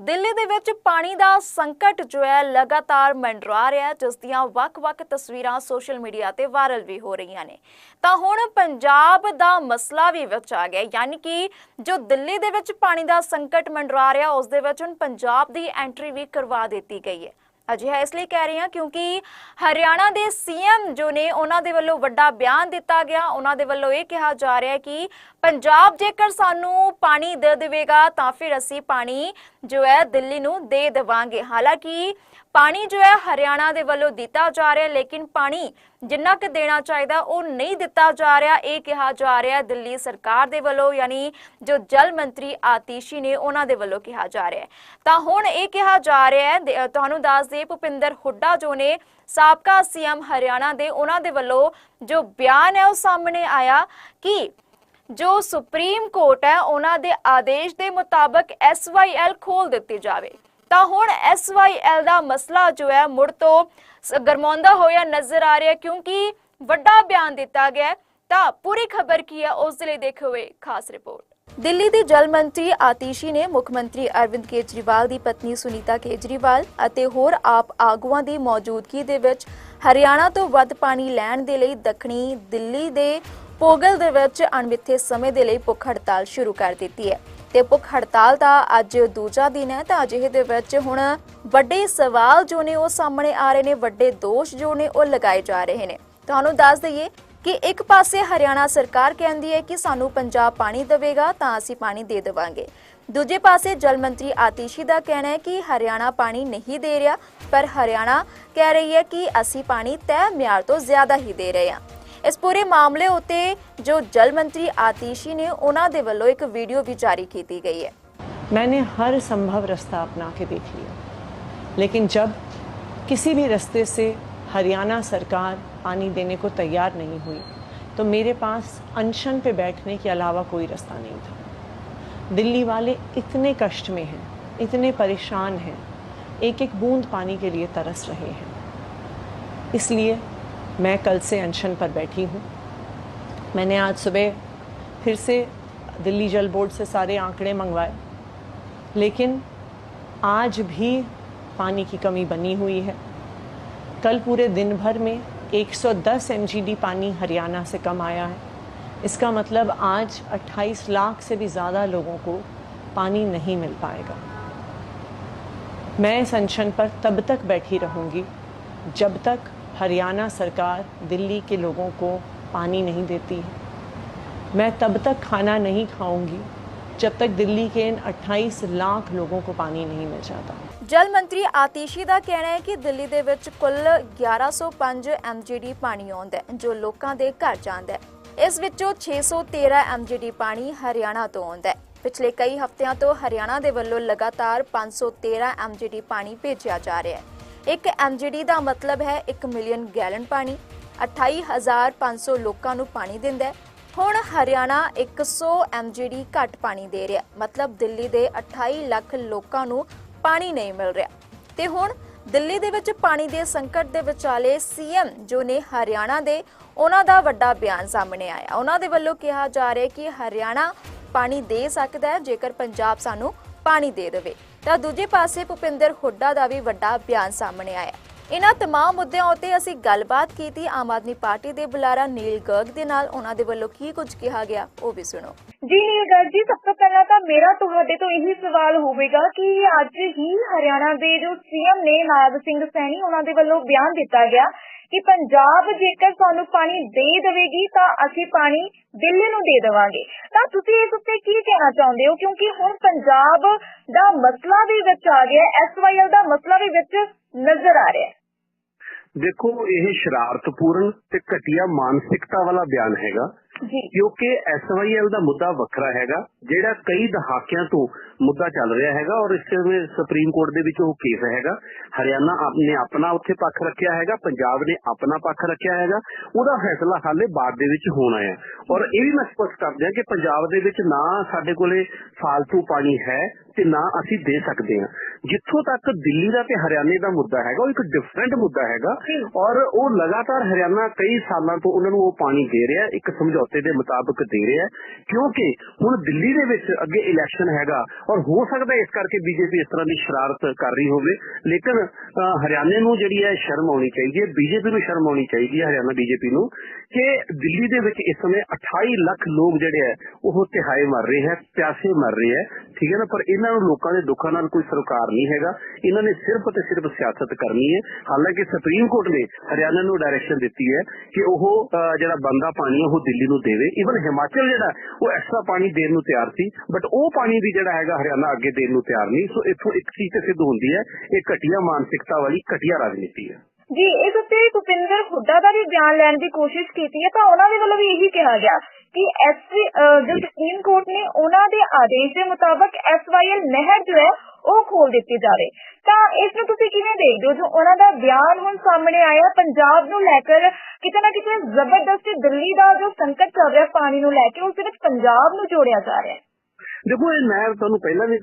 ਦਿੱਲੀ ਦੇ ਵਿੱਚ ਪਾਣੀ ਦਾ ਸੰਕਟ ਜੋ ਹੈ ਲਗਾਤਾਰ ਮੰਡਰਾ ਰਿਹਾ ਜਿਸ ਦੀਆਂ ਵੱਖ-ਵੱਖ ਤਸਵੀਰਾਂ ਸੋਸ਼ਲ ਮੀਡੀਆ ਤੇ ਵਾਇਰਲ ਵੀ ਹੋ ਰਹੀਆਂ ਨੇ। ਤਾਂ ਹੁਣ ਪੰਜਾਬ ਦਾ ਮਸਲਾ ਵੀ ਵਿੱਚ ਆ ਗਿਆ, ਯਾਨੀ ਕਿ ਜੋ ਦਿੱਲੀ ਦੇ ਵਿੱਚ ਪਾਣੀ ਦਾ ਸੰਕਟ ਮੰਡਰਾ ਰਿਹਾ, ਉਸ ਦੇ ਵਿੱਚ ਹੁਣ ਪੰਜਾਬ ਦੀ ਐਂਟਰੀ ਵੀ ਕਰਵਾ ਦਿੱਤੀ ਗਈ ਹੈ। ਅਜਿਹਾ ਇਸ ਲਈ ਕਹਿ ਰਹੀ ਹਾਂ ਕਿਉਂਕਿ ਹਰਿਆਣਾ ਦੇ ਸੀਐਮ ਜੋ ਨੇ, ਉਹਨਾਂ ਦੇ ਵੱਲੋਂ ਵੱਡਾ ਬਿਆਨ ਦਿੱਤਾ ਗਿਆ। ਉਹਨਾਂ ਦੇ ਵੱਲੋਂ ਇਹ ਕਿਹਾ ਜਾ ਰਿਹਾ ਹੈ ਕਿ ਪੰਜਾਬ ਜੇਕਰ ਸਾਨੂੰ ਪਾਣੀ ਦੇ ਦੇਵੇਗਾ, ਤਾਂ ਫਿਰ ਅਸੀਂ ਪਾਣੀ ਜੋ ਹੈ ਦਿੱਲੀ ਨੂੰ ਦੇ ਦੇਵਾਂਗੇ। ਹਾਲਾਂਕਿ ਪਾਣੀ ਜੋ ਹੈ ਹਰਿਆਣਾ ਦੇ ਵੱਲੋਂ ਦਿੱਤਾ ਜਾ ਰਿਹਾ, ਲੇਕਿਨ ਪਾਣੀ ਜਿੰਨਾ ਕਿ ਦੇਣਾ ਚਾਹੀਦਾ ਉਹ ਨਹੀਂ ਦਿੱਤਾ ਜਾ ਰਿਹਾ। ਇਹ ਕਿਹਾ ਜਾ ਰਿਹਾ ਦਿੱਲੀ ਸਰਕਾਰ ਦੇ ਵੱਲੋਂ, ਯਾਨੀ ਜੋ ਜਲ ਮੰਤਰੀ ਆਤੀਸ਼ੀ ਨੇ ਉਹਨਾਂ ਦੇ ਵੱਲੋਂ ਕਿਹਾ ਜਾ ਰਿਹਾ ਤਾਂ ਹੁਣ ਇਹ ਕਿਹਾ ਜਾ ਰਿਹਾ ਹੈ ਤੁਹਾਨੂੰ ਦੱਸ ਦੇ ਭੁਪਿੰਦਰ ਹੁੱਡਾ ਜੋ ਨੇ ਸਾਬਕਾ ਸੀਐਮ ਹਰਿਆਣਾ ਦੇ, ਉਹਨਾਂ ਦੇ ਵੱਲੋਂ ਜੋ ਬਿਆਨ ਹੈ ਉਹ ਸਾਹਮਣੇ ਆਇਆ ਕਿ ਜੋ ਸੁਪਰੀਮ ਕੋਰਟ ਹੈ, ਉਹਨਾਂ ਦੇ ਆਦੇਸ਼ ਦੇ ਮੁਤਾਬਕ ਐਸਵਾਈਐਲ ਖੋਲ ਦਿੱਤੀ ਜਾਵੇ। ਤਾਂ ਹੁਣ ਐਸਵਾਈਐਲ ਦਾ ਮਸਲਾ ਜੋ ਹੈ, ਮੁੜ ਤੋਂ ਗਰਮਾਉਂਦਾ ਹੋਇਆ ਨਜ਼ਰ ਆ ਰਿਹਾ, ਕਿਉਂਕਿ ਵੱਡਾ ਬਿਆਨ ਦਿੱਤਾ ਗਿਆ ਤਾਂ ਪੂਰੀ ਖਬਰ ਕੀ ਹੈ, ਉਸ ਦੇ ਲਈ ਦੇਖੋ ਹੋਏ ਖਾਸ ਰਿਪੋਰਟ। ਦਿੱਲੀ ਦੇ ਜਲ ਮੰਤਰੀ ਆਤੀਸ਼ੀ ਨੇ ਮੁੱਖ ਮੰਤਰੀ ਅਰਵਿੰਦ ਕੇਜਰੀਵਾਲ ਦੀ ਪਤਨੀ ਸੁਨੀਤਾ ਕੇਜਰੀਵਾਲ ਅਤੇ ਹੋਰ ਆਪ ਆਗੂਆਂ ਦੀ ਮੌਜੂਦਗੀ ਦੇ ਵਿੱਚ ਹਰਿਆਣਾ ਤੋਂ ਵੱਧ ਪਾਣੀ ਲੈਣ ਦੇ ਲਈ ਦੱਖਣੀ ਦਿੱਲੀ ਦੇ ਪੋਗਲ ਦੇ ਵਿੱਚ ਅਣਮਿੱਥੇ ਸਮੇਂ ਦੇ ਲਈ ਭੁੱਖ ਹੜਤਾਲ ਸ਼ੁਰੂ ਕਰ ਦਿੱਤੀ ਹੈ। ਤੇ ਭੁੱਖ ਹੜਤਾਲ ਦਾ ਅੱਜ ਦੂਜਾ ਦਿਨ ਹੈ, ਤਾਂ ਅਜਿਹੇ ਦੇ ਵਿੱਚ ਹੁਣ ਵੱਡੇ ਸਵਾਲ ਜੋ ਨੇ ਉਹ ਸਾਹਮਣੇ ਆ ਰਹੇ ਨੇ, ਵੱਡੇ ਦੋਸ਼ ਜੋ ਨੇ ਉਹ ਲਗਾਏ ਜਾ ਰਹੇ ਨੇ। ਤੁਹਾਨੂੰ ਦੱਸ ਦਈਏ ਕਿ ਇੱਕ ਪਾਸੇ ਹਰਿਆਣਾ ਸਰਕਾਰ ਕਹਿੰਦੀ ਹੈ ਕਿ ਸਾਨੂੰ ਪੰਜਾਬ ਪਾਣੀ ਦੇਵੇਗਾ, ਤਾਂ ਅਸੀਂ ਪਾਣੀ ਦੇ ਦੇਵਾਂਗੇ। ਦੂਜੇ ਪਾਸੇ ਜਲ ਮੰਤਰੀ ਆਤੀਸ਼ੀ ਦਾ ਕਹਿਣਾ ਹੈ ਕਿ ਹਰਿਆਣਾ ਪਾਣੀ ਨਹੀਂ ਦੇ ਰਿਹਾ, ਪਰ ਹਰਿਆਣਾ ਕਹਿ ਰਹੀ ਹੈ ਕਿ ਅਸੀਂ ਪਾਣੀ ਤੈਅ ਮਿਆਰ ਤੋਂ ਜ਼ਿਆਦਾ ਹੀ ਦੇ ਰਹੇ ਹਾਂ। ਇਸ ਪੂਰੇ ਮਾਮਲੇ ਉੱਤੇ ਜੋ ਜਲ ਮੰਤਰੀ ਆਤੀਸ਼ੀ ਨੇ ਉਹਨਾਂ ਦੇ ਵੱਲੋਂ ਇੱਕ ਵੀਡੀਓ ਵੀ ਜਾਰੀ ਕੀਤੀ ਗਈ ਹੈ मैंने हर संभव रास्ता अपना के देख लिया लेकिन जब किसी भी रास्ते से हरियाणा सरकार पानी देने को तैयार नहीं हुई तो मेरे पास अनशन पे बैठने के अलावा कोई रास्ता नहीं था दिल्ली वाले इतने कष्ट में हैं इतने परेशान हैं एक एक बूंद पानी के लिए तरस रहे हैं इसलिए मैं कल से अनशन पर बैठी हूँ। मैंने आज सुबह फिर से दिल्ली जल बोर्ड से सारे आंकड़े मंगवाए। लेकिन आज भी पानी की कमी बनी हुई है। कल पूरे दिन भर में 110 एमजीडी पानी हरियाणा से कम आया है। इसका मतलब आज 28 लाख से भी ज़्यादा लोगों को पानी नहीं मिल पाएगा। मैं इस अनशन पर तब तक बैठी रहूँगी जब तक हरियाणा सरकार दिल्ली के लोगों को पानी नहीं देती है मैं तब तक खाना नहीं खाऊंगी जब तक दिल्ली के इन 28 लाख लोगों को पानी नहीं मिल जाता ਜਲ ਮੰਤਰੀ ਆਤੀਸ਼ੀ ਦਾ ਕਹਿਣਾ ਹੈ ਕਿ ਦਿੱਲੀ ਦੇ ਵਿੱਚ ਕੁੱਲ 1105 ਐਮਜੀਡੀ ਪਾਣੀ ਆਉਂਦਾ ਹੈ ਜੋ ਲੋਕਾਂ ਦੇ ਘਰ ਜਾਂਦਾ ਹੈ ਇਸ ਵਿੱਚੋਂ 613 ਐਮਜੀਡੀ ਪਾਣੀ ਹਰਿਆਣਾ ਤੋਂ ਆਉਂਦਾ ਹੈ ਪਿਛਲੇ ਕਈ ਹਫ਼ਤਿਆਂ ਤੋਂ ਹਰਿਆਣਾ ਦੇ ਵੱਲੋਂ ਲਗਾਤਾਰ 513 ਐਮਜੀਡੀ ਪਾਣੀ ਭੇਜਿਆ ਜਾ ਰਿਹਾ ਹੈ ਇੱਕ ਐਮਜੀਡੀ ਦਾ ਮਤਲਬ ਹੈ 1 ਮਿਲੀਅਨ ਗੈਲਨ ਪਾਣੀ। 28500 ਲੋਕਾਂ ਨੂੰ ਪਾਣੀ ਦਿੰਦਾ ਹੈ। ਹੁਣ ਹਰਿਆਣਾ 100 ਐਮਜੀਡੀ ਘੱਟ ਪਾਣੀ ਦੇ ਰਿਹਾ ਮਤਲਬ ਦਿੱਲੀ ਦੇ 28 ਲੱਖ ਲੋਕਾਂ ਨੂੰ ਪਾਣੀ ਨਹੀਂ ਮਿਲ ਰਿਹਾ। ਤੇ ਹੁਣ ਦਿੱਲੀ ਦੇ ਵਿੱਚ ਪਾਣੀ ਦੇ ਸੰਕਟ ਦੇ ਵਿਚਾਲੇ ਸੀਐਮ ਜੋ ਨੇ ਹਰਿਆਣਾ ਦੇ, ਉਹਨਾਂ ਦਾ ਵੱਡਾ ਬਿਆਨ ਸਾਹਮਣੇ ਆਇਆ। ਉਹਨਾਂ ਦੇ ਵੱਲੋਂ ਕਿਹਾ ਜਾ ਰਿਹਾ ਕਿ ਹਰਿਆਣਾ ਪਾਣੀ ਦੇ ਸਕਦਾ ਹੈ, ਜੇਕਰ ਪੰਜਾਬ ਸਾਨੂੰ ਪਾਣੀ ਦੇ ਦੇਵੇ। ਤਾਂ ਦੂਜੇ ਪਾਸੇ ਭੁਪਿੰਦਰ ਹੁੱਡਾ ਦਾ ਵੀ ਵੱਡਾ ਬਿਆਨ ਸਾਹਮਣੇ ਆਇਆ ਇਹਨਾਂ तमाम ਮੁੱਦਿਆਂ ਉੱਤੇ ਅਸੀਂ ਗੱਲਬਾਤ ਕੀਤੀ ਆਮ ਆਦਮੀ ਪਾਰਟੀ ਦੇ ਬੁਲਾਰਾ ਨੀਲ ਗਰਗ ਦੇ ਨਾਲ ਉਹਨਾਂ ਦੇ ਵੱਲੋਂ ਕੀ ਕੁਝ ਕਿਹਾ ਗਿਆ ਉਹ ਵੀ ਸੁਣੋ ਜੀ ਨੀਲ ਗਰਗ ਜੀ ਸਭ ਤੋਂ ਪਹਿਲਾਂ ਤਾਂ ਮੇਰਾ ਤੁਹਾਡੇ ਤੋਂ ਇਹੀ ਸਵਾਲ ਹੋਵੇਗਾ ਕਿ ਅੱਜ ਹੀ ਹਰਿਆਣਾ ਦੇ ਜੋ ਸੀਐਮ ਨੇ ਨਾਇਬ ਸਿੰਘ ਸੈਣੀ ਉਹਨਾਂ ਦੇ ਵੱਲੋਂ ਬਿਆਨ ਦਿੱਤਾ ਗਿਆ ਕਿ ਪੰਜਾਬ ਜੇਕਰ ਸਾਨੂੰ ਪਾਣੀ ਦੇ ਦੇਵੇਗੀ ਤਾਂ ਅਸੀਂ ਪਾਣੀ ਦਿੱਲੀ ਨੂੰ ਦੇ ਦੇਵਾਂਗੇ। ਤਾਂ ਤੁਸੀਂ ਇਸ ਉੱਤੇ ਕੀ ਕਹਿਣਾ ਚਾਹੁੰਦੇ ਹੋ? ਕਿਉਂਕਿ ਹੁਣ ਪੰਜਾਬ ਦਾ ਮਸਲਾ ਵੀ ਵਿੱਚ ਆ ਗਿਆ ਐਸਵਾਈਐਲ ਦਾ ਮਸਲਾ ਵੀ ਵਿੱਚ ਨਜ਼ਰ ਆ ਰਿਹਾ ਹੈ। ਦੇਖੋ ਇਹ ਸ਼ਰਾਰਤਪੂਰਨ ਤੇ ਘਟੀਆ ਮਾਨਸਿਕਤਾ ਵਾਲਾ ਬਿਆਨ ਹੈਗਾ ਕਿਉਂਕਿ ਐਸਵਾਈਐਲ ਦਾ ਮੁੱਦਾ ਵੱਖਰਾ ਹੈਗਾ ਜਿਹੜਾ ਕਈ ਦਹਾਕਿਆਂ ਤੋਂ ਮੁੱਦਾ ਚੱਲ ਰਿਹਾ ਹੈਗਾ ਔਰ ਇਸ ਦੇ ਸੁਪਰੀਮ ਕੋਰਟ ਦੇ ਵਿੱਚ ਉਹ ਕੇਸ ਹੈਗਾ। ਹਰਿਆਣਾ ਆਪਣੇ ਆਪਣਾ ਉੱਥੇ ਪੱਖ ਰੱਖਿਆ ਹੈਗਾ ਪੰਜਾਬ ਨੇ ਆਪਣਾ ਪੱਖ ਰੱਖਿਆ ਹੈਗਾ। ਉਹਦਾ ਫੈਸਲਾ ਹਾਲੇ ਬਾਅਦ ਦੇ ਵਿੱਚ ਹੋਣਾ ਹੈ। ਔਰ ਇਹ ਵੀ ਮੈਂ ਸਪਸ਼ਟ ਕਰ ਦਿਆਂ ਕਿ ਪੰਜਾਬ ਦੇ ਵਿੱਚ ਨਾ ਸਾਡੇ ਕੋਲੇ ਫਾਲਤੂ ਪਾਣੀ ਹੈ ਤੇ ਨਾ ਅਸੀਂ ਦੇ ਸਕਦੇ ਹਾਂ। ਜਿੱਥੋਂ ਤੱਕ ਦਿੱਲੀ ਦਾ ਤੇ ਹਰਿਆਣੇ ਦਾ ਮੁੱਦਾ ਹੈਗਾ ਉਹ ਇੱਕ ਡਿਫਰੈਂਟ ਮੁੱਦਾ ਹੈਗਾ। ਔਰ ਉਹ ਲਗਾਤਾਰ ਹਰਿਆਣਾ ਕਈ ਸਾਲਾਂ ਤੋਂ ਉਹਨਾਂ ਨੂੰ ਉਹ ਪਾਣੀ ਦੇ ਰਿਹਾ ਹੈ, ਇੱਕ ਸਮਝੌਤੇ ਦੇ ਮੁਤਾਬਕ ਦੇ ਰਿਹਾ। ਹੈ, ਕਿਉਂਕਿ ਹੁਣ ਦਿੱਲੀ ਦੇ ਵਿੱਚ ਅੱਗੇ ਇਲੈਕਸ਼ਨ ਹੈਗਾ ਔਰ ਹੋ ਸਕਦਾ ਇਸ ਕਰਕੇ ਬੀਜੇਪੀ ਇਸ ਤਰ੍ਹਾਂ ਦੀ ਸ਼ਰਾਰਤ ਕਰ ਰਹੀ ਹੋਵੇ। ਲੇਕਿਨ ਹਰਿਆਣੇ ਨੂੰ ਜਿਹੜੀ ਹੈ ਸ਼ਰਮ ਆਉਣੀ ਚਾਹੀਦੀ ਹੈ, ਬੀਜੇਪੀ ਨੂੰ ਸ਼ਰਮ ਆਉਣੀ ਚਾਹੀਦੀ ਹੈ, ਹਰਿਆਣਾ ਬੀਜੇਪੀ ਨੂੰ, ਕਿ ਦਿੱਲੀ ਦੇ ਵਿੱਚ ਇਸ ਸਮੇਂ 28 ਲੱਖ ਲੋਕ ਜਿਹੜੇ ਹੈ, ਉਹ ਤਿਹਾਏ ਮਰ ਰਹੇ ਹੈ, ਪਿਆਸੇ ਮਰ ਰਹੇ ਹੈ। ਠੀਕ ਹੈ ਨਾ? ਪਰ ਇਹਨਾਂ ਨੂੰ ਲੋਕਾਂ ਦੇ ਦੁੱਖਾਂ ਨਾਲ ਕੋਈ ਸਰਕਾਰ ਨਹੀਂ ਹੈਗਾ। ਇਹਨਾਂ ਨੇ ਸਿਰਫ ਤੇ ਸਿਰਫ ਸਿਆਸਤ ਕਰਨੀ ਹੈ। ਹਾਲਾਂਕਿ ਸੁਪਰੀਮ ਕੋਰਟ ਨੇ ਹਰਿਆਣਾ ਨੂੰ ਡਾਇਰੈਕਸ਼ਨ ਦਿੱਤੀ ਹੈ ਕਿ ਉਹ ਜਿਹੜਾ ਬੰਦਾ ਪਾਣੀ ਉਹ ਦਿੱਲੀ ਨੂੰ ਦੇਵੇ। ਇਵਨ ਹਿਮਾਚਲ ਜਿਹੜਾ, ਉਹ ਐਕਸਟਰਾ ਪਾਣੀ ਦੇਣ ਨੂੰ ਤਿਆਰ ਸੀ। ਬਟ ਉਹ ਪਾਣੀ ਵੀ ਜਿਹੜਾ ਹੈਗਾ ਹਰਿਆਣਾ ਅੱਗੇ ਦੇਣ ਨੂੰ ਤਿਆਰ ਨਹੀਂ। ਸੋ ਇੱਥੋਂ ਇੱਕ ਚੀਜ਼ ਤੇ ਸਿੱਧ ਹੁੰਦੀ ਹੈ ਇਹ ਘਟੀਆ ਮਾਨਸਿਕਤਾ ਵਾਲੀ ਘਟੀਆ ਰਾਜਨੀਤੀ ਹੈ। ਜੀ ਇਸ ਉੱਤੇ ਭੁਪਿੰਦਰ ਹੁੱਡਾ ਦਾ ਵੀ ਬਿਆਨ ਲੈਣ ਦੀ ਕੋਸ਼ਿਸ਼ ਕੀਤੀ ਹੈ ਤਾਂ ਉਹਨਾਂ ਦੇ ਵੱਲੋਂ ਵੀ ਇਹੀ ਕਿਹਾ ਗਿਆ ਕਿ ਐਸਸੀ ਜੋ ਸੁਪਰੀਮ ਕੋਰਟ ਨੇ ਉਹਨਾਂ ਦੇ ਆਦੇਸ਼ ਦੇ ਮੁਤਾਬਕ ਐਸਵਾਈਐਲ ਨਹਿਰ ਜੋ ਹੈ ਉਹ ਖੋਲ ਦਿੱਤੀ ਜਾਵੇ ਤਾਂ ਇਸ ਨੂੰ ਤੁਸੀਂ ਕਿਵੇਂ ਦੇਖਦੇ ਹੋ? ਜੋ ਉਹਨਾਂ ਦਾ ਬਿਆਨ ਹੁਣ ਸਾਹਮਣੇ ਆਇਆ ਪੰਜਾਬ ਨੂੰ ਲੈ ਕੇ ਕਿਤੇ ਨਾ ਕਿਤੇ ਜ਼ਬਰਦਸਤੀ ਦਿੱਲੀ ਦਾ ਜੋ ਸੰਕਟ ਚੱਲ ਰਿਹਾ ਪਾਣੀ ਨੂੰ ਲੈ ਕੇ ਦੇ ਵਿੱਚ ਪੰਜਾਬ ਨੂੰ ਜੋੜਿਆ ਜਾ ਰਿਹਾ ਹੈ। ਦੇਖੋ, ਇਹ ਮੈਂ ਤੁਹਾਨੂੰ ਪਹਿਲਾਂ ਵੀ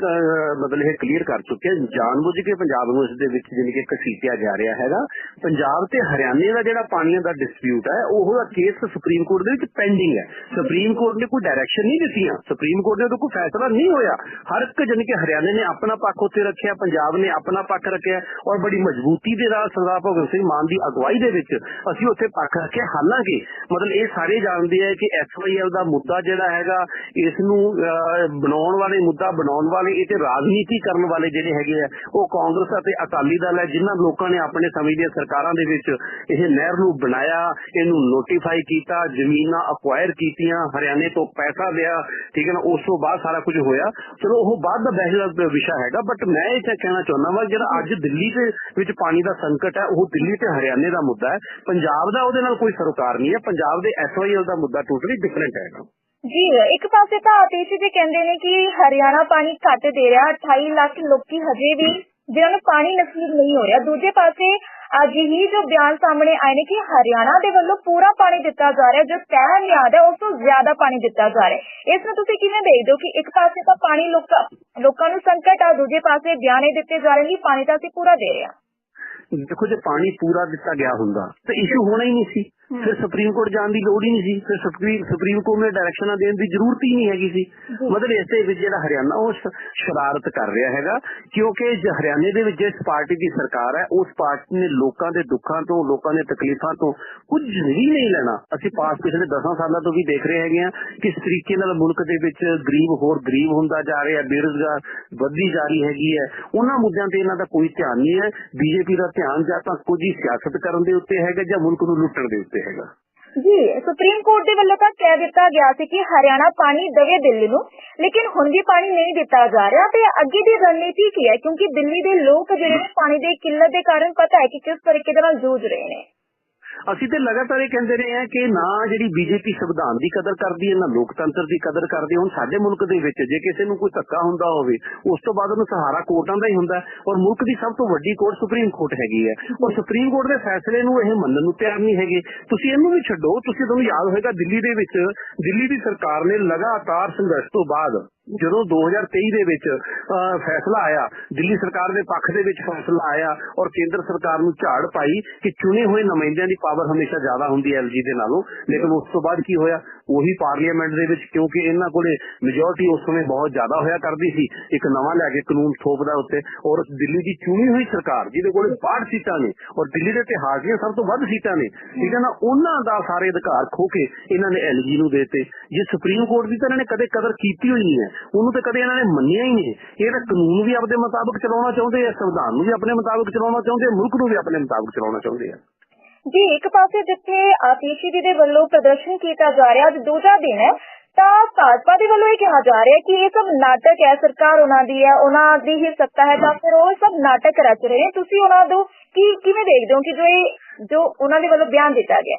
ਮਤਲਬ ਇਹ ਕਲੀਅਰ ਕਰ ਚੁੱਕਿਆ, ਜਾਣਬੁੱਝ ਕੇ ਪੰਜਾਬ ਨੂੰ ਇਸ ਦੇ ਵਿੱਚ ਜਿਵੇਂ ਕਿ ਘਸੀਟਿਆ ਜਾ ਰਿਹਾ ਹੈਗਾ। ਪੰਜਾਬ ਤੇ ਹਰਿਆਣੇ ਦਾ ਜਿਹੜਾ ਪਾਣੀਆਂ ਦਾ ਡਿਸਪਿਊਟ ਹੈ, ਉਹ ਦਾ ਕੇਸ ਸੁਪਰੀਮ ਕੋਰਟ ਦੇ ਵਿੱਚ ਪੈਂਡਿੰਗ ਹੈ। ਸੁਪਰੀਮ ਕੋਰਟ ਨੇ ਕੋਈ ਡਾਇਰੈਕਸ਼ਨ ਨਹੀਂ ਦਿੱਤੀਆਂ। ਸੁਪਰੀਮ ਕੋਰਟ ਨੇ ਕੋਈ ਫੈਸਲਾ ਨਹੀਂ ਹੋਇਆ। ਹਰ ਇੱਕ ਜਾਣੀ ਕਿ ਹਰਿਆਣੇ ਨੇ ਆਪਣਾ ਪੱਖ ਉੱਤੇ ਰੱਖਿਆ, ਪੰਜਾਬ ਨੇ ਆਪਣਾ ਪੱਖ ਰੱਖਿਆ ਔਰ ਬੜੀ ਮਜ਼ਬੂਤੀ ਦੇ ਨਾਲ ਸਰਦਾਰ ਭਗਤ ਸਿੰਘ ਮਾਨ ਦੀ ਅਗਵਾਈ ਦੇ ਵਿੱਚ ਅਸੀਂ ਉੱਥੇ ਪੱਖ ਰੱਖਿਆ। ਹਾਲਾਂਕਿ, ਮਤਲਬ ਇਹ ਸਾਰੇ ਜਾਣਦੇ ਆ ਕਿ ਐਸਵਾਈਐਲ ਦਾ ਮੁੱਦਾ ਜਿਹੜਾ ਹੈਗਾ, ਇਸ ਨੂੰ ਬਣਾਉਣ ਵਾਲੇ ਮੁੱਦਾ ਬਣਾਉਣ ਵਾਲੇ, ਇਹ ਤੇ ਰਾਜਨੀਤੀ ਕਰਨ ਵਾਲੇ ਜਿਹੜੇ ਹੈਗੇ ਆ, ਉਹ ਕਾਂਗਰਸ ਅਤੇ ਅਕਾਲੀ ਦਲ ਹੈ, ਜਿਨ੍ਹਾਂ ਲੋਕਾਂ ਨੇ ਆਪਣੇ ਸਮੇਂ ਦੀਆਂ ਸਰਕਾਰਾਂ ਦੇ ਵਿੱਚ ਇਹ ਨਹਿਰ ਨੂੰ ਬਣਾਇਆ, ਇਹਨੂੰ ਨੋਟੀਫਾਈ ਕੀਤਾ, ਜ਼ਮੀਨਾਂ ਅਕਵਾਇਰ ਕੀਤੀਆਂ, ਹਰਿਆਣੇ ਤੋਂ ਪੈਸਾ ਲਿਆ, ਠੀਕ ਹੈ ਨਾ, ਉਸ ਤੋਂ ਬਾਅਦ ਸਾਰਾ ਕੁਝ ਹੋਇਆ। ਚਲੋ, ਉਹ ਬਾਅਦ ਦਾ ਬਹਿਸ ਦਾ ਵਿਸ਼ਾ ਹੈਗਾ ਬਟ ਮੈਂ ਇਹ ਤਾਂ ਕਹਿਣਾ ਚਾਹੁੰਦਾ ਵਾਂ, ਜਿਹੜਾ ਅੱਜ ਦਿੱਲੀ ਦੇ ਵਿੱਚ ਪਾਣੀ ਦਾ ਸੰਕਟ ਹੈ, ਉਹ ਦਿੱਲੀ ਤੇ ਹਰਿਆਣੇ ਦਾ ਮੁੱਦਾ ਹੈ। ਪੰਜਾਬ ਦਾ ਉਹਦੇ ਨਾਲ ਕੋਈ ਸਰਕਾਰ ਨਹੀਂ ਹੈ, ਪੰਜਾਬ ਦੇ ਐਸਵਾਈਐਲ ਦਾ ਮੁੱਦਾ ਟੋਟਲੀ ਡਿਫਰੈਂਟ ਹੈਗਾ। ਜੀ, ਇੱਕ ਪਾਸੇ ਤਾਂ ਆਤੀਸ਼ ਜੀ ਕਹਿੰਦੇ ਨੇ ਕਿ ਹਰਿਆਣਾ ਪਾਣੀ ਘੱਟ ਦੇ ਰਿਹਾ 28 ਲੱਖ ਲੋਕੀ ਹਜੇ ਵੀ ਜਿਨ੍ਹਾਂ ਨੂੰ ਪਾਣੀ ਨਸੀਬ ਨਹੀਂ ਹੋ ਰਿਹਾ। ਦੂਜੇ ਪਾਸੇ ਅੱਜ ਹੀ ਜੋ ਬਿਆਨ ਸਾਹਮਣੇ ਆਏ ਨੇ ਕਿ ਹਰਿਆਣਾ ਦੇ ਵੱਲੋਂ ਪੂਰਾ ਪਾਣੀ ਦਿੱਤਾ ਜਾ ਰਿਹਾ, ਜੋ ਤੈਅ ਮਿਆਦ ਹੈ, ਉਸ ਤੋਂ ਜ਼ਿਆਦਾ ਪਾਣੀ ਦਿੱਤਾ ਜਾ ਰਿਹਾ ਇਸ ਨੂੰ ਤੁਸੀਂ ਕਿਵੇਂ ਦੇਖਦੇ ਹੋ ਕਿ ਇੱਕ ਪਾਸੇ ਤਾਂ ਪਾਣੀ ਲੋਕਾਂ ਲੋਕਾਂ ਨੂੰ ਸੰਕਟ ਆ, ਦੂਜੇ ਪਾਸੇ ਬਿਆਨ ਇਹ ਦਿੱਤੇ ਜਾ ਰਹੇ ਨੇ ਪਾਣੀ ਤਾਂ ਅਸੀਂ ਪੂਰਾ ਦੇ ਰਹੇ ਹਾਂ? ਦੇਖੋ, ਜੇ ਪਾਣੀ ਪੂਰਾ ਦਿੱਤਾ ਗਿਆ ਹੁੰਦਾ, ਤਾਂ ਇਸ਼ੂ ਹੋਣਾ ਹੀ ਨਹੀਂ ਸੀ। ਫਿਰ ਸੁਪਰੀਮ ਕੋਰਟ ਜਾਣ ਦੀ ਲੋੜ ਹੀ ਨਹੀਂ ਸੀ। ਫਿਰ ਸੁਪਰੀਮ ਸੁਪਰੀਮ ਕੋਰਟ ਨੇ ਡਾਇਰੈਕਸ਼ਨਾਂ ਦੇਣ ਦੀ ਜ਼ਰੂਰਤ ਹੀ ਨਹੀਂ ਹੈਗੀ ਸੀ। ਮਤਲਬ ਇਸ ਦੇ ਵਿੱਚ ਜਿਹੜਾ ਹਰਿਆਣਾ ਉਹ ਸ਼ਰਾਰਤ ਕਰ ਰਿਹਾ ਹੈਗਾ ਕਿਉਂਕਿ ਹਰਿਆਣੇ ਦੇ ਵਿੱਚ ਜਿਸ ਪਾਰਟੀ ਦੀ ਸਰਕਾਰ ਹੈ ਉਸ ਪਾਰਟੀ ਨੇ ਲੋਕਾਂ ਦੇ ਦੁੱਖਾਂ ਤੋਂ ਲੋਕਾਂ ਦੇ ਤਕਲੀਫਾਂ ਤੋਂ ਕੁਝ ਵੀ ਨਹੀਂ ਲੈਣਾ। ਅਸੀਂ ਪਾਸ ਪਿਛਲੇ 10 ਸਾਲਾਂ ਤੋਂ ਵੀ ਦੇਖ ਰਹੇ ਹੈਗੇ ਆ ਕਿਸ ਤਰੀਕੇ ਨਾਲ ਮੁਲਕ ਦੇ ਵਿੱਚ ਗਰੀਬ ਹੋਰ ਗਰੀਬ ਹੁੰਦਾ ਜਾ ਰਿਹਾ ਬੇਰੁਜ਼ਗਾਰ ਵੱਧਦੀ ਜਾ ਰਹੀ ਹੈਗੀ ਹੈ। ਉਹਨਾਂ ਮੁੱਦਿਆਂ ਤੇ ਇਹਨਾਂ ਦਾ ਕੋਈ ਧਿਆਨ ਨਹੀਂ ਹੈ। ਬੀਜੇਪੀ ਦਾ ਧਿਆਨ ਜਾਂ ਤਾਂ ਕੁਝ ਹੀ ਸਿਆਸਤ ਕਰਨ ਦੇ ਉੱਤੇ ਹੈਗਾ ਜਾਂ ਮੁਲਕ ਨੂੰ ਲੁੱਟਣ ਦੇ ਉੱਤੇ। ਹੈਗਾ। ਜੀ, ਸੁਪਰੀਮ ਕੋਰਟ ਦੇ ਵੱਲੋਂ ਤਾਂ ਕਹਿ ਦਿੱਤਾ ਗਿਆ ਸੀ ਕਿ ਹਰਿਆਣਾ ਪਾਣੀ ਦਵੇ ਦਿੱਲੀ ਨੂੰ, ਲੇਕਿਨ ਹੁਣ ਵੀ ਪਾਣੀ ਨਹੀਂ ਦਿੱਤਾ ਜਾ ਰਿਹਾ ਤੇ ਅੱਗੇ ਦੀ ਰਣਨੀਤੀ ਕੀ ਹੈ? ਕਿਉਂਕਿ ਦਿੱਲੀ ਦੇ ਲੋਕ ਜਿਹੜੇ ਨੇ ਪਾਣੀ ਦੀ ਕਿੱਲਤ ਦੇ ਕਾਰਨ ਪਤਾ ਹੈ ਕਿ ਕਿਸ ਤਰੀਕੇ ਦੇ ਨਾਲ ਜੂਝ ਰਹੇ ਨੇ। ਅਸੀਂ ਤੇ ਲਗਾਤਾਰ ਇਹ ਕਹਿੰਦੇ ਰਹੇ ਹਾਂ ਕਿ ਨਾ ਜਿਹੜੀ ਬੀਜੇਪੀ ਸੰਵਿਧਾਨ ਦੀ ਕਦਰ ਕਰਦੀ ਹੈ, ਨਾ ਲੋਕਤੰਤਰ ਦੀ ਕਦਰ ਕਰਦੀ ਹੁਣ ਸਾਡੇ ਮੁਲਕ ਦੇ ਵਿੱਚ ਜੇ ਕਿਸੇ ਨੂੰ ਕੋਈ ਧੱਕਾ ਹੁੰਦਾ ਹੋਵੇ, ਉਸ ਤੋਂ ਬਾਅਦ ਉਹਨੂੰ ਸਹਾਰਾ ਕੋਰਟਾਂ ਦਾ ਹੀ ਹੁੰਦਾ ਔਰ ਮੁਲਕ ਦੀ ਸਭ ਤੋਂ ਵੱਡੀ ਕੋਰਟ ਸੁਪਰੀਮ ਕੋਰਟ ਹੈਗੀ ਹੈ। ਔਰ ਸੁਪਰੀਮ ਕੋਰਟ ਦੇ ਫੈਸਲੇ ਨੂੰ ਇਹ ਮੰਨਣ ਨੂੰ ਤਿਆਰ ਨਹੀਂ ਹੈਗੇ। ਤੁਸੀਂ ਇਹਨੂੰ ਵੀ ਛੱਡੋ, ਤੁਸੀਂ ਤੁਹਾਨੂੰ ਯਾਦ ਹੋਏਗਾ ਦਿੱਲੀ ਦੇ ਵਿੱਚ, ਦਿੱਲੀ ਦੀ ਸਰਕਾਰ ਨੇ ਲਗਾਤਾਰ ਸੰਘਰਸ਼ ਤੋਂ ਬਾਅਦ ਜਦੋਂ 2023 ਦੇ ਵਿੱਚ ਫੈਸਲਾ ਆਇਆ, ਦਿੱਲੀ ਸਰਕਾਰ ਦੇ ਪੱਖ ਦੇ ਵਿੱਚ ਫੈਸਲਾ ਆਇਆ ਔਰ ਕੇਂਦਰ ਸਰਕਾਰ ਨੂੰ ਝਾੜ ਪਾਈ ਕਿ ਚੁਣੇ ਹੋਏ ਨੁਮਾਇੰਦਿਆਂ ਦੀ ਪਾਵਰ ਹਮੇਸ਼ਾ ਜ਼ਿਆਦਾ ਹੁੰਦੀ ਹੈ ਐਲਜੀ ਦੇ ਨਾਲੋਂ। ਲੇਕਿਨ ਉਸ ਤੋਂ ਬਾਅਦ ਕੀ ਹੋਇਆ? ਉਹੀ ਪਾਰਲੀਮੈਂਟ ਦੇ ਵਿੱਚ, ਕਿਉਂਕਿ ਇਹਨਾਂ ਕੋਲੇ ਮੈਜੋਰਟੀ ਉਸ ਸਮੇਂ ਬਹੁਤ ਜ਼ਿਆਦਾ ਹੋਇਆ ਕਰਦੀ ਸੀ। ਇੱਕ ਨਵਾਂ ਲੈ ਕੇ ਕਾਨੂੰਨ ਥੋਪਦਾ ਉੱਤੇ। ਔਰ ਦਿੱਲੀ ਦੀ ਚੁਣੀ ਹੋਈ ਸਰਕਾਰ, ਜਿਹਦੇ ਕੋਲੇ 62 ਸੀਟਾਂ ਨੇ, ਔਰ ਦਿੱਲੀ ਦੇ ਇਤਿਹਾਸ ਦੀਆਂ ਸਭ ਤੋਂ ਵੱਧ ਸੀਟਾਂ ਨੇ, ਠੀਕ ਹੈ ਨਾ? ਉਹਨਾਂ ਦਾ ਸਾਰੇ ਅਧਿਕਾਰ ਖੋ ਕੇ ਇਹਨਾਂ ਨੇ ਐਲਜੀ ਨੂੰ ਦੇਤੇ। ਜੇ ਸੁਪਰੀਮ ਕੋਰਟ ਦੀ ਤਾਂ ਇਹਨਾਂ ਨੇ ਕਦੇ ਕਦਰ ਕੀਤੀ ਹੋਈ ਨਹੀਂ ਹੈ। ਉਹਨੂੰ ਤਾਂ ਕਦੇ ਇਹਨਾਂ ਨੇ ਮੰਨਿਆ ਹੀ ਨਹੀਂ ਇਹ ਤਾਂ ਕਾਨੂੰਨ ਵੀ ਆਪਦੇ ਮੁਤਾਬਕ ਚਲਾਉਣਾ ਚਾਹੁੰਦੇ ਆ, ਸੰਵਿਧਾਨ ਨੂੰ ਵੀ ਆਪਣੇ ਮੁਤਾਬਕ ਚਲਾਉਣਾ ਚਾਹੁੰਦੇ ਆ, ਮੁਲਕ ਨੂੰ ਵੀ ਆਪਣੇ ਮੁਤਾਬਕ ਚਲਾਉਣਾ ਚਾਹੁੰਦੇ ਆ। ਜੀ ਇੱਕ ਪਾਸੇ ਜਿੱਥੇ ਆਤੀਸ਼ ਜੀ ਦੇ ਵੱਲੋਂ ਪ੍ਰਦਰਸ਼ਨ ਕੀਤਾ ਜਾ ਰਿਹਾ ਅੱਜ ਦੂਜਾ ਦਿਨ ਹੈ, ਤਾਂ ਭਾਜਪਾ ਦੇ ਵੱਲੋਂ ਇਹ ਕਿਹਾ ਜਾ ਰਿਹਾ ਕਿ ਇਹ ਸਭ ਨਾਟਕ ਹੈ, ਸਰਕਾਰ ਉਹਨਾਂ ਦੀ ਹੈ, ਉਹਨਾਂ ਦੀ ਹੀ ਸੱਤਾ ਹੈ, ਤਾਂ ਫਿਰ ਉਹ ਸਭ ਨਾਟਕ ਰਚ ਰਹੇ ਨੇ। ਤੁਸੀਂ ਉਹਨਾਂ ਨੂੰ ਕੀ ਕਿਵੇਂ ਦੇਖਦੇ ਹੋ ਕਿ ਜੋ ਇਹ ਜੋ ਉਹਨਾਂ ਦੇ ਵੱਲੋਂ ਬਿਆਨ ਦਿੱਤਾ ਗਿਆ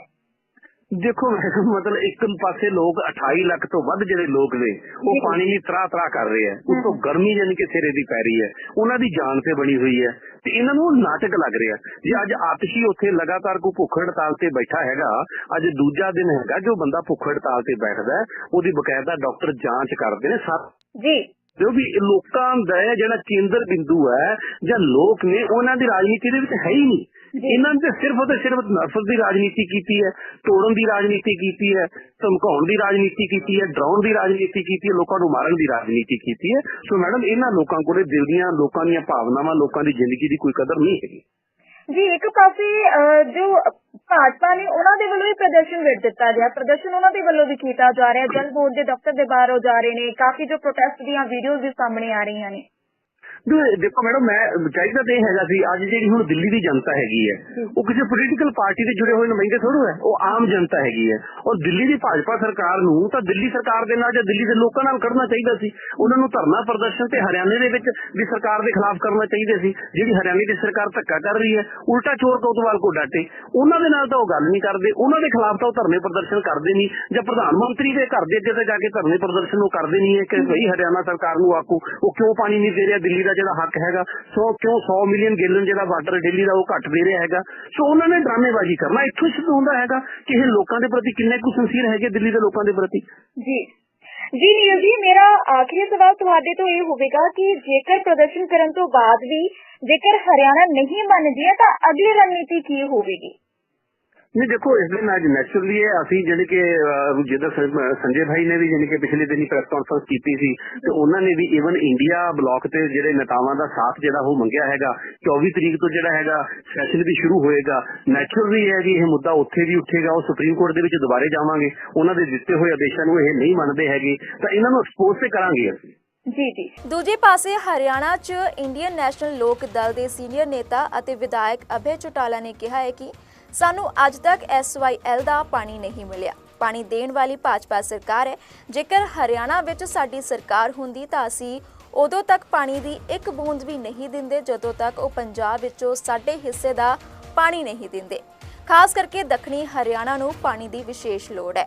ਦੇਖੋ ਮਤਲਬ ਇੱਕ ਪਾਸੇ ਲੋਕ 28 ਲੱਖ ਤੋਂ ਵੱਧ ਜਿਹੜੇ ਲੋਕ ਨੇ ਉਹ ਪਾਣੀ ਲਈ ਤਰਾ ਤਰਾ ਕਰ ਰਹੇ ਆ। ਉੱਤੋਂ ਗਰਮੀ ਜਾਨੀ ਕਿ ਸਿਰੇ ਦੀ ਪੈ ਰਹੀ ਹੈ। ਉਹਨਾਂ ਦੀ ਜਾਨ ਤੇ ਬਣੀ ਹੋਈ ਹੈ। ਤੇ ਇਹਨਾਂ ਨੂੰ ਨਾਟਕ ਲੱਗ ਰਿਹਾ। ਜੇ ਅੱਜ ਆਤਸ਼ੀ ਉੱਥੇ ਲਗਾਤਾਰ ਕੋਈ ਭੁੱਖ ਹੜਤਾਲ ਤੇ ਬੈਠਾ ਹੈਗਾ ਅੱਜ ਦੂਜਾ ਦਿਨ ਹੈਗਾ ਜੋ ਬੰਦਾ ਭੁੱਖ ਹੜਤਾਲ ਤੇ ਬੈਠਦਾ ਉਹਦੀ ਬਕਾਇਦਾ ਡਾਕਟਰ ਜਾਂਚ ਕਰਦੇ ਨੇ ਸੱਤ ਜੀ। ਜੋ ਵੀ ਲੋਕਾਂ ਦਾ ਜਿਹੜਾ ਕੇਂਦਰ ਬਿੰਦੂ ਹੈ ਜਾਂ ਲੋਕ ਨੇ ਉਹਨਾਂ ਦੀ ਰਾਜਨੀਤੀ ਦੇ ਵਿੱਚ ਹੈ ਹੀ ਨਹੀਂ। ਇਹਨਾਂ ਨੇ ਤਾਂ ਸਿਰਫ ਅਤੇ ਸਿਰਫ ਨਫ਼ਰਤ ਦੀ ਰਾਜਨੀਤੀ ਕੀਤੀ ਹੈ ਤੋੜਨ ਦੀ ਰਾਜਨੀਤੀ ਕੀਤੀ ਹੈ ਧਮਕਾਉਣ ਦੀ ਰਾਜਨੀਤੀ ਕੀਤੀ ਹੈ ਡਰਾਉਣ ਦੀ ਰਾਜਨੀਤੀ ਕੀਤੀ ਹੈ ਲੋਕਾਂ ਨੂੰ ਮਾਰਨ ਦੀ ਰਾਜਨੀਤੀ ਕੀਤੀ ਹੈ। ਸੋ ਮੈਡਮ ਇਹਨਾਂ ਲੋਕਾਂ ਕੋਲੇ ਦਿਲ ਦੀਆਂ ਲੋਕਾਂ ਦੀਆਂ ਭਾਵਨਾਵਾਂ ਲੋਕਾਂ ਦੀ ਜ਼ਿੰਦਗੀ ਦੀ ਕੋਈ ਕਦਰ ਨਹੀਂ ਹੈਗੀ। ਜੀ, ਇੱਕ ਪਾਸੇ ਜੋ ਭਾਜਪਾ ਨੇ ਉਹਨਾਂ ਦੇ ਵੱਲੋਂ ਹੀ ਪ੍ਰਦਰਸ਼ਨ ਵਿੱਢ ਦਿੱਤਾ ਗਿਆ। ਪ੍ਰਦਰਸ਼ਨ ਉਹਨਾਂ ਦੇ ਵੱਲੋਂ ਵੀ ਕੀਤਾ ਜਾ ਰਿਹਾ। ਜਲ ਬੋਰਡ ਦੇ ਦਫ਼ਤਰ ਦੇ ਬਾਹਰ ਉਹ ਜਾ ਰਹੇ ਨੇ। ਕਾਫੀ ਜੋ ਪ੍ਰੋਟੈਸਟ ਦੀਆਂ ਵੀਡੀਓਜ਼ ਵੀ ਸਾਹਮਣੇ ਆ ਰਹੀਆਂ ਨੇ। ਦੇਖੋ ਮੈਡਮ ਮੈਂ ਚਾਹੀਦਾ ਤੇ ਇਹ ਹੈਗਾ ਸੀ, ਅੱਜ ਜਿਹੜੀ ਹੁਣ ਦਿੱਲੀ ਦੀ ਜਨਤਾ ਹੈਗੀ ਹੈ, ਉਹ ਕਿਸੇ ਪੋਲੀਟੀਕਲ ਪਾਰਟੀ ਦੇ ਜੁੜੇ ਹੋਏ ਨੁਮਾਇੰਦੇ ਥੋੜ੍ਹਾ ਹੈ, ਉਹ ਆਮ ਜਨਤਾ ਹੈਗੀ ਹੈ। ਔਰ ਦਿੱਲੀ ਦੀ ਭਾਜਪਾ ਸਰਕਾਰ ਨੂੰ ਤਾਂ ਦਿੱਲੀ ਸਰਕਾਰ ਦੇ ਨਾਲ ਜਾਂ ਦਿੱਲੀ ਦੇ ਲੋਕਾਂ ਨਾਲ ਕਰਨਾ ਚਾਹੀਦਾ ਸੀ। ਉਹਨਾਂ ਨੂੰ ਧਰਨਾ ਪ੍ਰਦਰਸ਼ਨ ਤੇ ਹਰਿਆਣੇ ਦੇ ਵਿੱਚ ਵੀ ਸਰਕਾਰ ਦੇ ਖਿਲਾਫ ਕਰਨਾ ਚਾਹੀਦਾ ਸੀ। ਜਿਹੜੀ ਹਰਿਆਣੇ ਦੀ ਸਰਕਾਰ ਧੱਕਾ ਕਰ ਰਹੀ ਹੈ, ਉਲਟਾ ਚੋਰ ਕੋਤਵਾਲ ਕੋ ਡਾਟੇ। ਉਹਨਾਂ ਦੇ ਨਾਲ ਤਾਂ ਉਹ ਗੱਲ ਨਹੀਂ ਕਰਦੇ। ਉਹਨਾਂ ਦੇ ਖਿਲਾਫ ਤਾਂ ਉਹ ਧਰਨੇ ਪ੍ਰਦਰਸ਼ਨ ਕਰਦੇ ਨਹੀਂ। ਜਾਂ ਪ੍ਰਧਾਨ ਮੰਤਰੀ ਦੇ ਘਰ ਦੇ ਅੱਗੇ ਤੇ ਜਾ ਕੇ ਧਰਨੇ ਪ੍ਰਦਰਸ਼ਨ ਉਹ ਕਰਦੇ ਨਹੀਂ ਹੈ ਕਿ ਭਈ ਹਰਿਆਣਾ ਸਰਕਾਰ ਨੂੰ ਆਕੂ ਉਹ ਕਿਉਂ ਪਾਣੀ ਨਹੀਂ ਦੇ ਰਿਹਾ ਦਿੱਲੀ ਦਾ ਜਿਹੜਾ ਹੱਕ ਹੈਗਾ, ਸੋ ਕਿਉਂ 100 ਮਿਲੀਅਨ ਗੈਲਨ ਜਿਹੜਾ ਵਾਟਰ ਦਿੱਲੀ ਦਾ ਉਹ ਘੱਟ ਦੇ ਰਿਹਾ ਹੈਗਾ। ਸੋ ਉਹਨਾਂ ਨੇ ਡਰਾਮੇਬਾਜ਼ੀ ਕਰਨਾ। ਇੱਥੋਂ ਸਿੱਧ ਹੁੰਦਾ ਹੈਗਾ ਕਿ ਇਹ ਲੋਕਾਂ ਦੇ ਪ੍ਰਤੀ ਕਿੰਨੇ ਕੁ ਸਿੰਸੀਅਰ ਹੈਗੇ ਦਿੱਲੀ ਦੇ ਲੋਕਾਂ ਦੇ ਪ੍ਰਤੀ। ਜੀ। ਜੀ ਨੀਲ ਜੀ, ਮੇਰਾ ਆਖਰੀ ਸਵਾਲ ਤੁਹਾਡੇ ਤੋਂ ਇਹ ਹੋਵੇਗਾ ਕਿ ਜੇਕਰ ਪ੍ਰਦਰਸ਼ਨ ਕਰਨ ਤੋਂ ਬਾਅਦ ਵੀ ਜੇਕਰ ਹਰਿਆਣਾ ਨਹੀਂ ਮੰਨਦੀ ਹੈ, ਤਾਂ ਅਗਲੀ ਰਣਨੀਤੀ ਕੀ ਹੋਵੇਗੀ? ਨਹੀਂ, ਦੇਖੋ, ਇਸ ਦਿਨ ਅੱਜ ਨੈਚੁਰਲੀ ਹੈ ਅਸੀਂ ਜਿਹੜੇ ਕਿ ਜਿੱਦਾਂ ਸੰਜੇ ਭਾਈ ਨੇ ਵੀ ਜਾਣੀ ਕਿ ਪਿਛਲੇ ਦਿਨੀ ਪ੍ਰੈਸ ਕਾਨਫਰੰਸ ਕੀਤੀ ਸੀ ਤੇ ਉਹਨਾਂ ਨੇ ਵੀ ਇਵਨ ਇੰਡੀਆ ਬਲਾਕ ਤੇ ਜਿਹੜੇ ਨੇਤਾਵਾਂ ਦਾ ਸਾਥ ਜਿਹੜਾ ਉਹ ਮੰਗਿਆ ਹੈਗਾ 24 ਤਰੀਕ ਤੋਂ ਜਿਹੜਾ ਹੈਗਾ ਸੈਸ਼ਨ ਵੀ ਸ਼ੁਰੂ ਹੋਏਗਾ। ਨੈਚੁਰਲੀ ਹੈ ਜੀ ਇਹ ਮੁੱਦਾ ਉੱਥੇ ਵੀ ਉੱਠੇਗਾ, ਉਹ ਸੁਪਰੀਮ ਕੋਰਟ ਦੇ ਵਿੱਚ ਦੁਬਾਰੇ ਜਾਵਾਂਗੇ। ਉਹਨਾਂ ਦੇ ਦਿੱਤੇ ਹੋਏ ਆਦੇਸ਼ਾਂ ਨੂੰ ਇਹ ਨਹੀਂ ਮੰਨਦੇ ਹੈਗੇ। ਤਾਂ ਇਹਨਾਂ ਨੂੰ ਐਕਸਪੋਜ਼ ਤੇ ਕਰਾਂਗੇ ਅਸੀਂ। ਜੀ ਜੀ। ਦੂਜੇ ਪਾਸੇ ਹਰਿਆਣਾ 'ਚ ਇੰਡੀਅਨ ਨੈਸ਼ਨਲ ਲੋਕ ਦਲ ਦੇ ਸੀਨੀਅਰ ਨੇਤਾ ਅਤੇ ਵਿਧਾਇਕ ਅਭੈ ਚੋਟਾਲਾ ਨੇ ਕਿਹਾ ਹੈ ਕਿ ਸਾਨੂੰ ਅੱਜ ਤੱਕ ਐਸਵਾਈਐਲ ਦਾ ਪਾਣੀ ਨਹੀਂ ਮਿਲਿਆ। ਪਾਣੀ ਦੇਣ ਵਾਲੀ ਭਾਜਪਾ ਸਰਕਾਰ ਹੈ। ਜੇਕਰ ਹਰਿਆਣਾ ਵਿੱਚ ਸਾਡੀ ਸਰਕਾਰ ਹੁੰਦੀ ਤਾਂ ਅਸੀਂ ਉਦੋਂ ਤੱਕ ਪਾਣੀ ਦੀ ਇੱਕ ਬੂੰਦ ਵੀ ਨਹੀਂ ਦਿੰਦੇ, ਜਦੋਂ ਤੱਕ ਉਹ ਪੰਜਾਬ ਵਿੱਚੋਂ ਸਾਡੇ ਹਿੱਸੇ ਦਾ ਪਾਣੀ ਨਹੀਂ ਦਿੰਦੇ। ਖਾਸ ਕਰਕੇ ਦੱਖਣੀ ਹਰਿਆਣਾ ਨੂੰ ਪਾਣੀ ਦੀ ਵਿਸ਼ੇਸ਼ ਲੋੜ ਹੈ।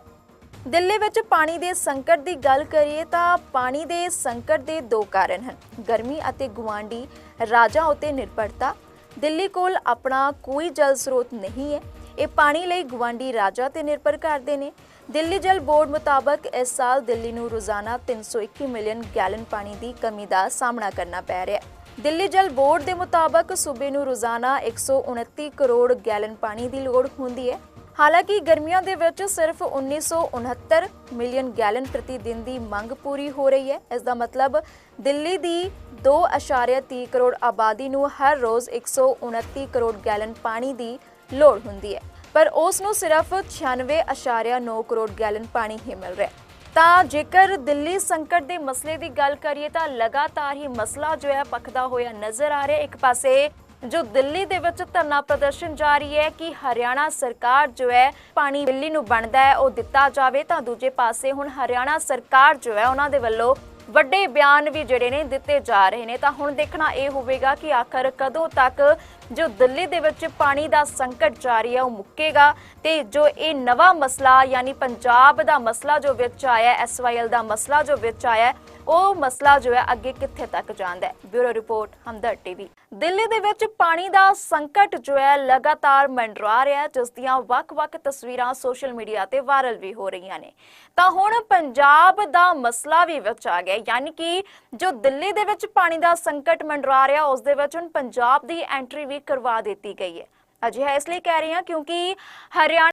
ਦਿੱਲੀ ਵਿੱਚ ਪਾਣੀ ਦੇ ਸੰਕਟ ਦੀ ਗੱਲ ਕਰੀਏ ਤਾਂ ਪਾਣੀ ਦੇ ਸੰਕਟ ਦੇ ਦੋ ਕਾਰਨ ਹਨ। ਗਰਮੀ ਅਤੇ ਗੁਆਂਢੀ ਰਾਜਾਂ ਉਤੇ ਨਿਰਭਰਤਾ ਦਿੱਲੀ ਕੋਲ ਆਪਣਾ ਕੋਈ ਜਲ ਸਰੋਤ ਨਹੀਂ ਹੈ। ਇਹ ਪਾਣੀ ਲਈ ਗੁਆਂਢੀ ਰਾਜਾਂ ਤੇ ਨਿਰਭਰ ਕਰਦੇ ਨੇ। ਦਿੱਲੀ ਜਲ ਬੋਰਡ ਮੁਤਾਬਕ ਇਸ ਸਾਲ ਦਿੱਲੀ ਨੂੰ ਰੋਜ਼ਾਨਾ 321 ਮਿਲੀਅਨ ਗੈਲਨ ਪਾਣੀ ਦੀ ਕਮੀ ਦਾ ਸਾਹਮਣਾ ਕਰਨਾ ਪੈ ਰਿਹਾ ਹੈ। ਦਿੱਲੀ ਜਲ ਬੋਰਡ ਦੇ ਮੁਤਾਬਕ ਸੂਬੇ ਨੂੰ ਰੋਜ਼ਾਨਾ 129 ਕਰੋੜ ਗੈਲਨ ਪਾਣੀ ਦੀ ਲੋੜ ਹੁੰਦੀ ਹੈ। ਹਾਲਾਂਕਿ ਗਰਮੀਆਂ ਦੇ ਵਿੱਚ ਸਿਰਫ 1969 ਮਿਲੀਅਨ ਗੈਲਨ ਪ੍ਰਤੀ ਦਿਨ ਦੀ ਮੰਗ ਪੂਰੀ ਹੋ ਰਹੀ ਹੈ। ਇਸ ਦਾ ਮਤਲਬ ਦਿੱਲੀ ਦੀ 2.30 ਕਰੋੜ ਆਬਾਦੀ ਨੂੰ ਹਰ ਰੋਜ਼ 129 ਕਰੋੜ ਗੈਲਨ ਪਾਣੀ ਦੀ ਲੋੜ ਹੁੰਦੀ ਹੈ। ਪਰ ਉਸ ਨੂੰ ਸਿਰਫ 96.9 ਕਰੋੜ ਗੈਲਨ ਪਾਣੀ ਹੀ ਮਿਲ ਰਿਹਾ ਹੈ। ਤਾਂ ਜੇਕਰ ਦਿੱਲੀ ਸੰਕਟ ਦੇ ਮਸਲੇ ਦੀ ਗੱਲ ਕਰੀਏ ਤਾਂ ਲਗਾਤਾਰ ਹੀ ਮਸਲਾ ਜੋ ਹੈ ਪੱਕਦਾ ਹੋਇਆ ਨਜ਼ਰ ਆ ਰਿਹਾ ਇੱਕ ਪਾਸੇ ਜੋ ਦਿੱਲੀ ਦੇ ਵਿੱਚ ਧਰਨਾ ਪ੍ਰਦਰਸ਼ਨ ਜਾਰੀ ਹੈ ਕਿ ਹਰਿਆਣਾ ਸਰਕਾਰ ਜੋ ਹੈ ਪਾਣੀ ਦਿੱਲੀ ਨੂੰ ਬਣਦਾ ਹੈ, ਉਹ ਦਿੱਤਾ ਜਾਵੇ, ਤਾਂ ਦੂਜੇ ਪਾਸੇ ਹੁਣ ਹਰਿਆਣਾ ਸਰਕਾਰ ਜੋ ਹੈ ਉਹਨਾਂ ਦੇ ਵੱਲੋਂ ਵੱਡੇ ਬਿਆਨ ਵੀ ਜਿਹੜੇ ਨੇ ਦਿੱਤੇ ਜਾ ਰਹੇ ਨੇ। ਤਾਂ ਹੁਣ ਦੇਖਣਾ ਇਹ ਹੋਵੇਗਾ ਕਿ ਆਖਰ ਕਦੋਂ ਤੱਕ ਜੋ ਦਿੱਲੀ ਦੇ ਵਿੱਚ ਪਾਣੀ ਦਾ ਸੰਕਟ ਜਾਰੀ ਹੈ, ਉਹ ਮੁੱਕੇਗਾ ਤੇ ਜੋ ਇਹ ਨਵਾਂ ਮਸਲਾ, ਯਾਨੀ ਪੰਜਾਬ ਦਾ ਮਸਲਾ ਜੋ ਵਿੱਚ ਆਇਆ ਐਸਵਾਈਐਲ ਦਾ ਮਸਲਾ ਜੋ ਵਿੱਚ ਆਇਆ ਉਹ ਮਸਲਾ ਜੋ ਹੈ ਅੱਗੇ ਕਿੱਥੇ ਤੱਕ ਜਾਂਦਾ ਹੈ? Bureau report, Hamdard TV. Delhi ਦੇ ਵਿੱਚ ਪਾਣੀ ਦਾ ਸੰਕਟ ਜੋ ਹੈ ਲਗਾਤਾਰ ਮੰਡਰਾ ਰਿਹਾ ਜਿਸ ਦੀਆਂ ਵੱਖ-ਵੱਖ ਤਸਵੀਰਾਂ ਸੋਸ਼ਲ ਮੀਡੀਆ ਤੇ ਵਾਇਰਲ ਵੀ ਹੋ ਰਹੀਆਂ ਨੇ। ਤਾਂ ਹੁਣ ਪੰਜਾਬ ਦਾ ਮਸਲਾ ਵੀ ਵਿੱਚ ਆ ਗਿਆ ਯਾਨੀ ਕਿ ਜੋ ਦਿੱਲੀ ਦੇ ਵਿੱਚ ਪਾਣੀ ਦਾ ਸੰਕਟ ਮੰਡਰਾ ਰਿਹਾ ਉਸ ਦੇ ਵਿੱਚ ਹੁਣ ਪੰਜਾਬ ਦੀ ਐਂਟਰੀ ਵੀ ਕਰਵਾ ਦਿੱਤੀ ਗਈ ਹੈ। ਅਜਿਹਾ ਇਸ ਲਈ ਕਹਿ ਰਹੀ ਹਾਂ ਕਿਉਂਕਿ ਹਰਿਆਣਾ